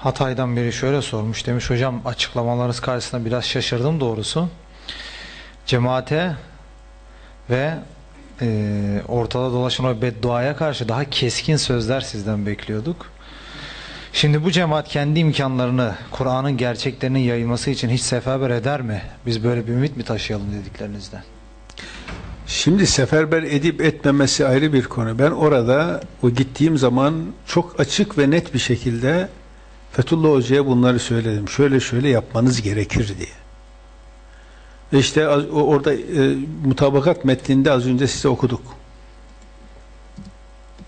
Hatay'dan biri şöyle sormuş. Demiş hocam açıklamalarınız karşısında biraz şaşırdım doğrusu. Cemaate ve e, ortada dolaşan o bedduaya karşı daha keskin sözler sizden bekliyorduk. Şimdi bu cemaat kendi imkanlarını Kur'an'ın gerçeklerinin yayılması için hiç seferber eder mi? Biz böyle bir ümit mi taşıyalım dediklerinizden? Şimdi seferber edip etmemesi ayrı bir konu. Ben orada o gittiğim zaman çok açık ve net bir şekilde Fethullah Hoca'ya bunları söyledim. Şöyle şöyle yapmanız gerekir diye. Ve işte az- orada e, mutabakat metninde az önce size okuduk.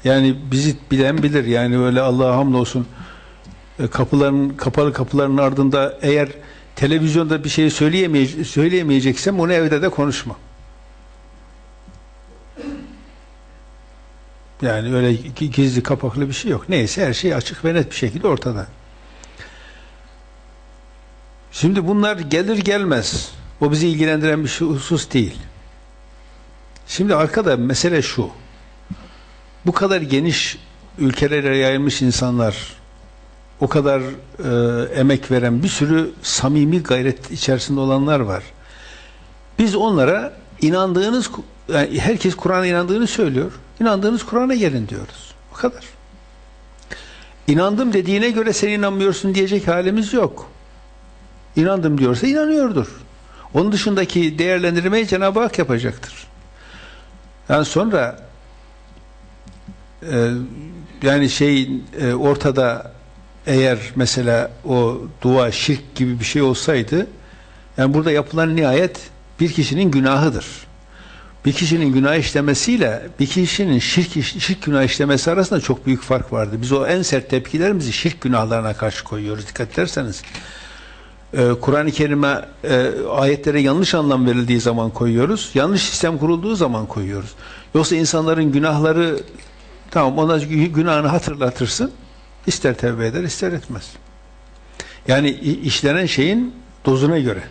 Yani bizi bilen bilir. Yani öyle Allah'a hamdolsun e, kapıların kapalı kapıların ardında eğer televizyonda bir şey söyleyemeye, söyleyemeyeceksem onu evde de konuşma. Yani öyle gi- gizli kapaklı bir şey yok. Neyse her şey açık ve net bir şekilde ortada. Şimdi bunlar gelir gelmez. O bizi ilgilendiren bir şey, husus değil. Şimdi arkada mesele şu. Bu kadar geniş ülkelere yayılmış insanlar, o kadar e, emek veren bir sürü samimi gayret içerisinde olanlar var. Biz onlara inandığınız, yani herkes Kur'an'a inandığını söylüyor. İnandığınız Kur'an'a gelin diyoruz. O kadar. İnandım dediğine göre sen inanmıyorsun diyecek halimiz yok. İnandım diyorsa inanıyordur. Onun dışındaki değerlendirmeyi Cenab-ı Hak yapacaktır. Yani sonra e, yani şey e, ortada eğer mesela o dua şirk gibi bir şey olsaydı yani burada yapılan nihayet bir kişinin günahıdır. Bir kişinin günah işlemesiyle bir kişinin şirk, şirk günah işlemesi arasında çok büyük fark vardı. Biz o en sert tepkilerimizi şirk günahlarına karşı koyuyoruz. Dikkat ederseniz. Ee, Kur'an-ı Kerim'e e, ayetlere yanlış anlam verildiği zaman koyuyoruz. Yanlış sistem kurulduğu zaman koyuyoruz. Yoksa insanların günahları tamam ona gü- günahını hatırlatırsın. ister tevbe eder ister etmez. Yani işlenen şeyin dozuna göre.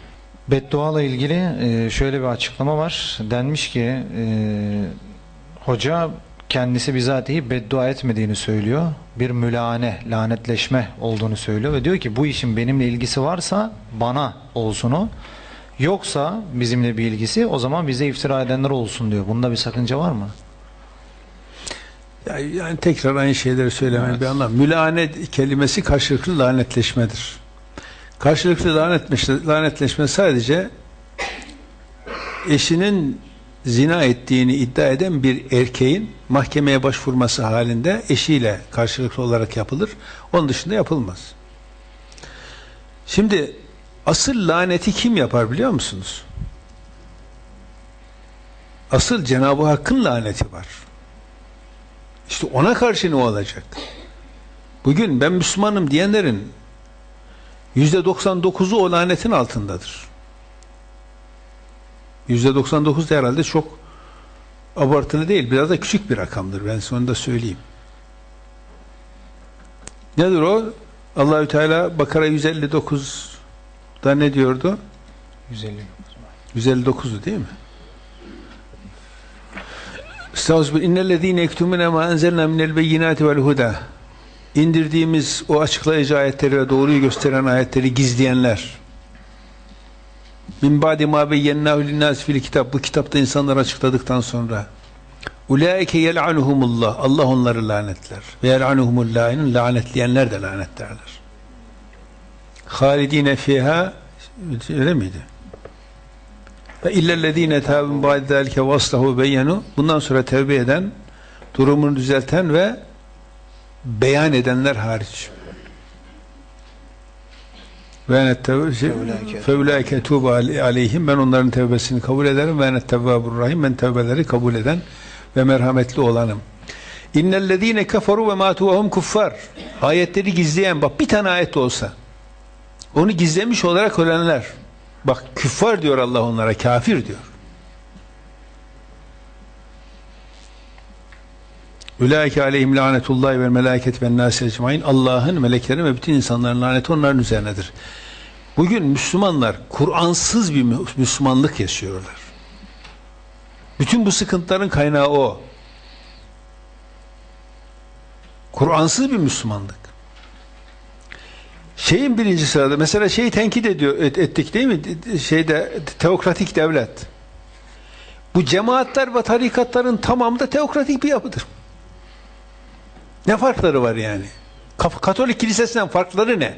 Bedduayla ilgili e, şöyle bir açıklama var. Denmiş ki e, hoca kendisi bizatihi beddua etmediğini söylüyor. Bir mülane, lanetleşme olduğunu söylüyor ve diyor ki bu işin benimle ilgisi varsa bana olsun o. Yoksa bizimle bir ilgisi o zaman bize iftira edenler olsun diyor. Bunda bir sakınca var mı? Yani, yani tekrar aynı şeyleri söylemenin Evet. bir anlamı. Mülane kelimesi karşılıklı lanetleşmedir. Karşılıklı lanetleşme, lanetleşme sadece eşinin zina ettiğini iddia eden bir erkeğin mahkemeye başvurması halinde eşiyle karşılıklı olarak yapılır. Onun dışında yapılmaz. Şimdi asıl laneti kim yapar biliyor musunuz? Asıl Cenab-ı Hakk'ın laneti var. İşte ona karşı ne olacak? Bugün ben Müslümanım diyenlerin yüzde 99'u o lanetin altındadır. Yüzde 99 da herhalde çok abartılı değil. Biraz da küçük bir rakamdır. Ben sonra da söyleyeyim. Nedir o? Allahü Teala Bakara 159'da ne diyordu? 150. 159'u değil mi? Estağfirullah. İnnellezîne yektumune mâ enzelnâ minel beyinâti vel hudâ. İndirdiğimiz o açıklayıcı ayetleri ve doğruyu gösteren ayetleri gizleyenler. Min ba'di mâ beyyennâhu linnâs fil kitap. Bu kitapta insanlar açıkladıktan sonra. Ulaike yel'anuhumullah. Allah onları lanetler. Ve yel'anuhumul lâinin lanetleyenler de lanetlerler. Halidine fiha öyle miydi? Ve illellezine tâbun ba'de zâlike ve aslahu beyyenu bundan sonra tevbe eden, durumunu düzelten ve beyan edenler hariç. Ve enet fevlâke tûbe aleyhim ben onların tevbesini kabul ederim ve enet tevvâbur rahim ben tevbeleri kabul eden ve merhametli olanım. İnnellezîne keferu ve mâtu ve hum kuffar. Ayetleri gizleyen bak bir tane ayet olsa onu gizlemiş olarak ölenler Bak küffar diyor Allah onlara, kafir diyor. Ulaike aleyhim lanetullahi ve melaket ve nâsi ecmain. Allah'ın, meleklerin ve bütün insanların laneti onların üzerinedir. Bugün Müslümanlar Kur'ansız bir Mü- Müslümanlık yaşıyorlar. Bütün bu sıkıntıların kaynağı o. Kur'ansız bir Müslümanlık. Şeyin birinci sırada mesela şeyi tenkit ediyor et- ettik değil mi? Şeyde teokratik devlet. Bu cemaatler ve tarikatların tamamı da teokratik bir yapıdır. Ne farkları var yani? Katolik kilisesinden farkları ne?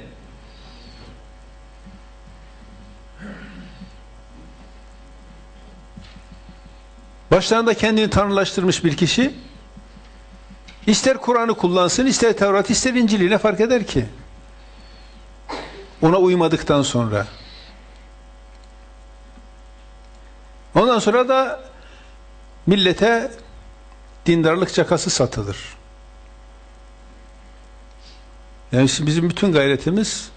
Başlarında kendini tanrılaştırmış bir kişi ister Kur'an'ı kullansın, ister Tevrat, ister İncil'i ne fark eder ki? Ona uymadıktan sonra. Ondan sonra da millete dindarlık cakası satılır. Yani şimdi bizim bütün gayretimiz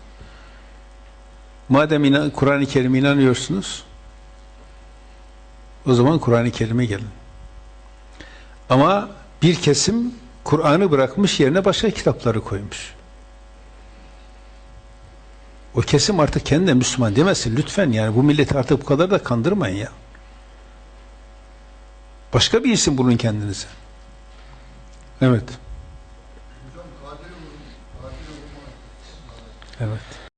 madem Kur'an-ı Kerim'e inanıyorsunuz o zaman Kur'an-ı Kerim'e gelin. Ama bir kesim Kur'an'ı bırakmış yerine başka kitapları koymuş. O kesim artık kendine Müslüman demesin lütfen yani bu milleti artık bu kadar da kandırmayın ya. Başka bir isim bulun kendinize. Evet. Evet.